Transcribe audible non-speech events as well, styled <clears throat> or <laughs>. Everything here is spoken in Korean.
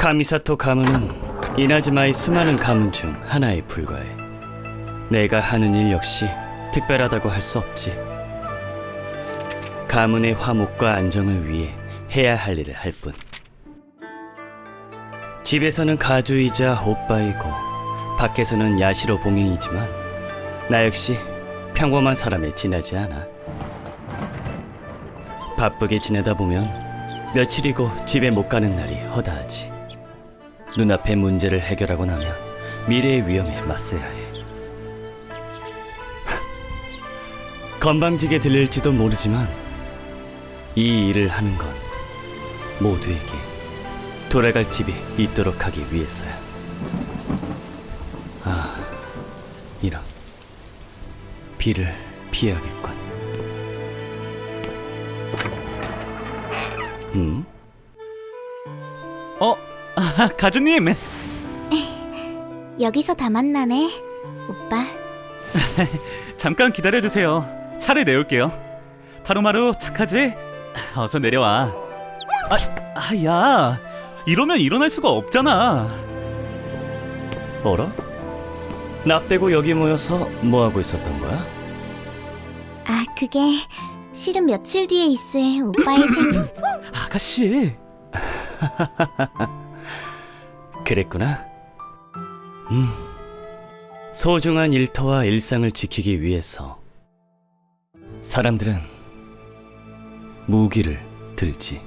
카미사토 가문은 이나즈마의 수많은 가문 중 하나에 불과해. 내가 하는 일 역시 특별하다고 할 수 없지. 가문의 화목과 안정을 위해 해야 할 일을 할 뿐. 집에서는 가주이자 오빠이고 밖에서는 야시로 봉행이지만 나 역시 평범한 사람에 지나지 않아. 바쁘게 지내다 보면 며칠이고 집에 못 가는 날이 허다하지. 눈앞의 문제를 해결하고 나면 미래의 위험에 맞서야 해. <laughs> 건방지게 들릴지도 모르지만 이 일을 하는 건 모두에게 돌아갈 집이 있도록 하기 위해서야. 아, 이런 비를 피해야겠군. 음? 어, 아, 가주님. 여기서 다 만나네, 오빠. <laughs> 잠깐 기다려 주세요. 차를 내올게요. 타로마루 착하지? 어서 내려와. 아, 아, 야. 이러면 일어날 수가 없잖아. 어라? 나 빼고 여기 모여서 뭐 하고 있었던 거야? 아, 그게 실은 며칠 뒤에 있을 오빠의 생일. <clears throat> 아가씨. <laughs> 그랬구나. 음. 소중한 일터와 일상을 지키기 위해서 사람들은 무기를 들지.